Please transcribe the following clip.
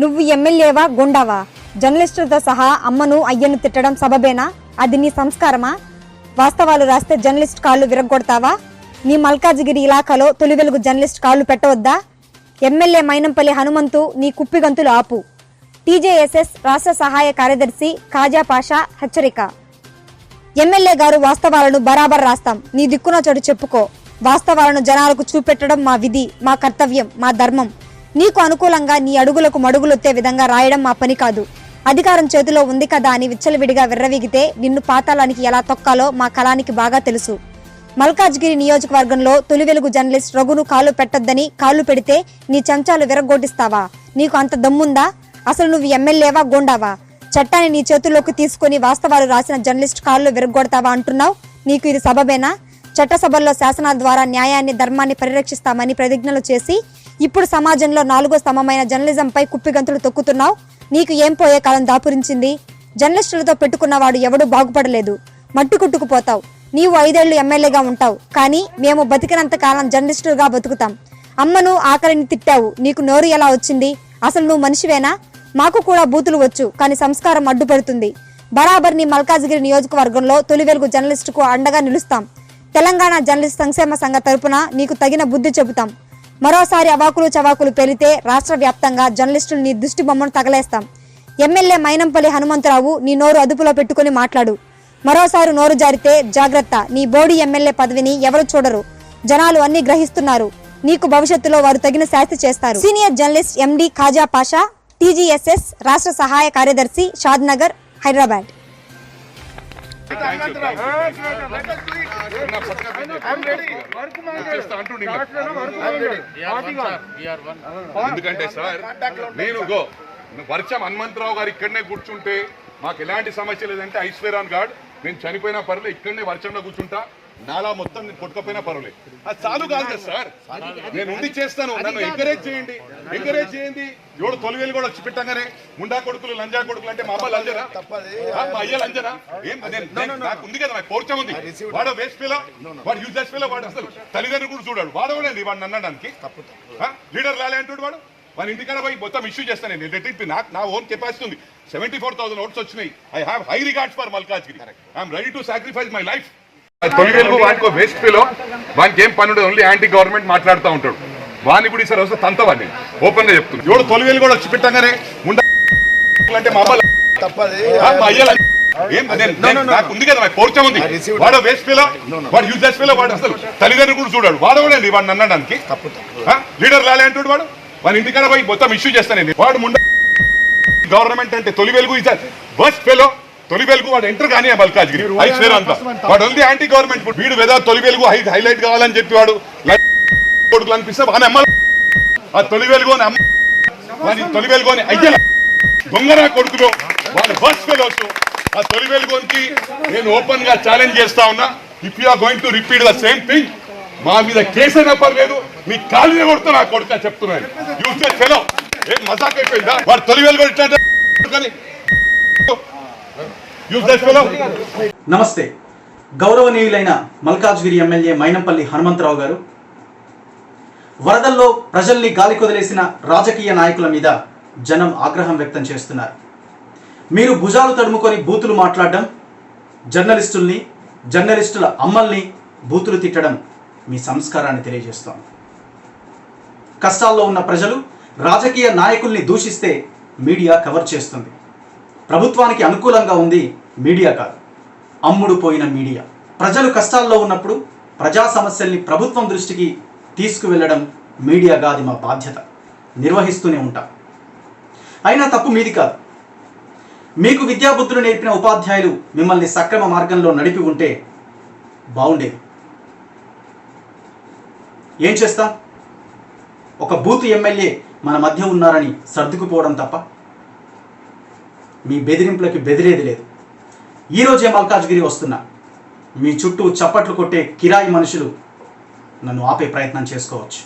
నువ్వు ఎమ్మెల్యేవా గుండావా? జర్నలిస్టులతో సహా అమ్మను అయ్యను తిట్టడం సబబేనా? అది నీ సంస్కారమా? వాస్తవాలు రాస్తే జర్నలిస్ట్ కాళ్ళు విరగొడతావా నీ మల్కాజిగిరి ఇలాకాలో తొలి వెలుగు జర్నలిస్ట్ కాళ్ళు పెట్టవద్దా? ఎమ్మెల్యే మైనంపల్లి హనుమంతు నీ కుప్పిగంతులు ఆపు. టీజేఎస్ఎస్ రాష్ట్ర సహాయ కార్యదర్శి కాజా పాషా హెచ్చరిక. ఎమ్మెల్యే గారు వాస్తవాలను బరాబర్ రాస్తాం. నీ దిక్కున చెడు చెప్పుకో. వాస్తవాలను జనాలకు చూపెట్టడం మా విధి మా కర్తవ్యం మా ధర్మం. నీకు అనుకూలంగా నీ అడుగులకు మడుగులొత్తే విధంగా రాయడం మా పని కాదు. అధికారం చేతిలో ఉంది కదా అని విచ్చలవిడిగా విర్రవీగితే నిన్ను పాతాళానికి ఎలా తొక్కాలో మా కళానికి బాగా తెలుసు. మల్కాజ్గిరి నియోజకవర్గంలో తొలి వెలుగు జర్నలిస్ట్ రఘును కాలు పెట్టొద్దని కాళ్ళు పెడితే నీ చెంచాలు విరగొట్టిస్తావా నీకు అంత దమ్ముందా? అసలు నువ్వు ఎమ్మెల్యేవా గోండావా? చట్టాన్ని నీ చేతుల్లోకి తీసుకొని వాస్తవాలు రాసిన జర్నలిస్ట్ కాళ్ళు విరగొడతావా అంటున్నావు? నీకు ఇది సబబేనా? చట్టసభల్లో శాసనాల ద్వారా న్యాయాన్ని ధర్మాన్ని పరిరక్షిస్తామని ప్రతిజ్ఞలు చేసి ఇప్పుడు సమాజంలో నాలుగో స్తంభమైన జర్నలిజంపై కుప్పిగంతులు తొక్కుతున్నావు. నీకు ఏం పోయే కాలం దాపురించింది? జర్నలిస్టులతో పెట్టుకున్నవాడు ఎవడూ బాగుపడలేదు. మట్టు కుట్టుకుపోతావు నీవు ఐదేళ్ళు ఎమ్మెల్యేగా ఉంటావు. కానీ మేము బతికినంత కాలం జర్నలిస్టులుగా బతుకుతాం. అమ్మను ఆకలిని తిట్టావు. నీకు నోరు ఎలా వచ్చింది? అసలు నువ్వు మనిషివేనా? మాకు కూడా బూతులు వచ్చు కానీ సంస్కారం అడ్డుపడుతుంది. బరాబర్ నీ మల్కాజ్గిరి నియోజకవర్గంలో తొలి వెలుగు జర్నలిస్టుకు అండగా నిలుస్తాం. తెలంగాణ జర్నలిస్ట్ సంక్షేమ సంఘ తరపున నీకు తగిన బుద్ధి చెబుతాం. మరోసారి అవాకులు చవాకులు పెరితే రాష్ట్ర వ్యాప్తంగా జర్నలిస్టులు నీ దృష్టి బొమ్మను తగలేస్తాం. ఎమ్మెల్యే మైనంపల్లి హనుమంతరావు నీ నోరు అదుపులో పెట్టుకుని మాట్లాడు. మరోసారి నోరు జారితే జాగ్రత్త నీ బోడి ఎమ్మెల్యే పదవిని ఎవరు చూడరు. జనాలు అన్ని గ్రహిస్తున్నారు. నీకు భవిష్యత్తులో వారు తగిన శాస్తి చేస్తారు. Senior journalist MD Khaja Pasha TGSS రాష్ట్ర సహాయ కార్యదర్శి షాద్నగర్ హైదరాబాద్. ఎందుకంటే సార్ నేను గో వర్షం హనుమంతరావు గారు ఇక్కడనే కూర్చుంటే మాకు ఎలాంటి సమస్య లేదంటే ఐశ్వర్యాన్ గాడ్ నేను చనిపోయినా పర్లేదు ఇక్కడనే వర్షంలో కూర్చుంటా. నాలా మొత్తం నేను కొట్టుకపోయినా పర్వాలేదు. అది చాలు కాదు కదా సార్. నేను ఉండి చేస్తాను. నన్ను ఎంకరేజ్ చేయండి. ఎంకరేజ్ చేయండి. ఎవడు తొలివేలు కూడా వచ్చి పెట్టంగానే ముండా కొడుకులు లంజా కొడుకులు అంటే మా అమ్మ లంజనా? ఆ, మా అయ్య లంజనా? ఏం? నాకు ఉంది కదా నాకు పౌరుషం ఉంది. వాడు వేస్ట్ పిల్ల వాడు యూజ్ పిల్ల వాడు అసలు తల్లిదండ్రులు కూడా చూడాడు. వాడవడండి వాడిని అన్నడానికి లీడర్ లాలే అంటాడు వాడు. వాళ్ళ ఇంటికాడ పోయి మొత్తం ఇష్యూ చేస్తాను నేను. రెట్టింపి నాకు నా ఓన్ కెపాసిటీ ఉంది. సెవెంటీ ఫోర్ థౌసండ్ ఓట్స్ వచ్చినాయి I have high regards for Malkajgiri I'm ready to sacrifice my life తొలివేలు వానికి వేస్ట్ పిలో వానికి ఏం పని ఉండదు ఓన్లీ యాంటీ గవర్నమెంట్ మాట్లాడుతూ ఉంటాడు. వాని కూడా ఈసారి వస్తే తంతవాడిని ఓపెన్గా చెప్తున్నాను ఎవడు తొలివేలు కూడా వచ్చి పెట్టంగానే మా మా నాకు ఉంది కదా నాకు ఉంది. వాడు వేస్ట్ పిల్ల వాడు యూజ్ పిల్ల వాడు అసలు తల్లిదండ్రులు కూడా చూడాడు. వాడవడండి వాడిని అన్నడానికి. లీడర్ లాలే అంటాడు వాడు. వాని ఇంటికాడ పోయి మొత్తం ఇష్యూ చేస్తాను నేను. వాడు ముండ గవర్నమెంట్ అంటే తొలి వెలుగు ఇస్ వర్స్ట్ ఫెలో తొలి వెలుగు వాడు ఎంటర్ కానీ మల్కాజ్గిరి. ఐశ్వర్ అంతా వాడు ఉంది యాంటీ గవర్నమెంట్ వీడు వెదా తొలి వెలుగు హై హైలైట్ కావాలని చెప్పి వాడు కొడుకులు అనిపిస్తే వాని అమ్మ ఆ తొలి వెలుగు అని అమ్మ వాని తొలి వెలుగు అని అయ్యల దొంగరా కొడుకులు. వాడు వర్స్ట్ ఫెలోస్ ఆ తొలి వెలుగుకి నేను ఓపెన్గా ఛాలెంజ్ చేస్తా ఉన్నా. If you are going to repeat the same thing మా మీద కేసు అయినా పర్లేదు. మీ కాళ్ళు కొడుతూ నా కొడుక చెప్తున్నాను యూజ్ ఫెలో ఏం మజాక్ అయిపోయిందా? వాడు తొలి వెలుగు ఇట్లా కానీ నమస్తే. గౌరవనీయులైన మల్కాజ్గిరి ఎమ్మెల్యే మైనంపల్లి హనుమంతరావు గారు. వరదల్లో ప్రజల్ని గాలి కొదిలేసిన రాజకీయ నాయకుల మీద జనం ఆగ్రహం వ్యక్తం చేస్తున్నారు. మీరు భుజాలు తడుముకొని బూతులు మాట్లాడడం జర్నలిస్టుల్ని జర్నలిస్టుల అమ్మల్ని బూతులు తిట్టడం మీ సంస్కారాన్ని తెలియజేస్తోంది. కష్టాల్లో ఉన్న ప్రజలు రాజకీయ నాయకుల్ని దూషిస్తే మీడియా కవర్ చేస్తుంది. ప్రభుత్వానికి అనుకూలంగా ఉంది మీడియా కాదు. అమ్ముడు పోయిన మీడియా. ప్రజలు కష్టాల్లో ఉన్నప్పుడు ప్రజా సమస్యల్ని ప్రభుత్వం దృష్టికి తీసుకువెళ్ళడం మీడియాగా అది మా బాధ్యత. నిర్వహిస్తూనే ఉంటాం. అయినా తప్పు మీది కాదు. మీకు విద్యాబుద్ధులు నేర్పిన ఉపాధ్యాయులు మిమ్మల్ని సక్రమ మార్గంలో నడిపి ఉంటే బాగుండేది ఏం చేస్తాం? ఒక బూత్ ఎమ్మెల్యే మన మధ్య ఉన్నారని సర్దుకుపోవడం తప్ప మీ బెదిరింపులకి బెదిరేది లేదు. ఈరోజే మల్కాజ్గిరి వస్తున్నా? మీ చుట్టూ చప్పట్లు కొట్టే కిరాయి మనుషులు నన్ను ఆపే ప్రయత్నం చేసుకోవచ్చు.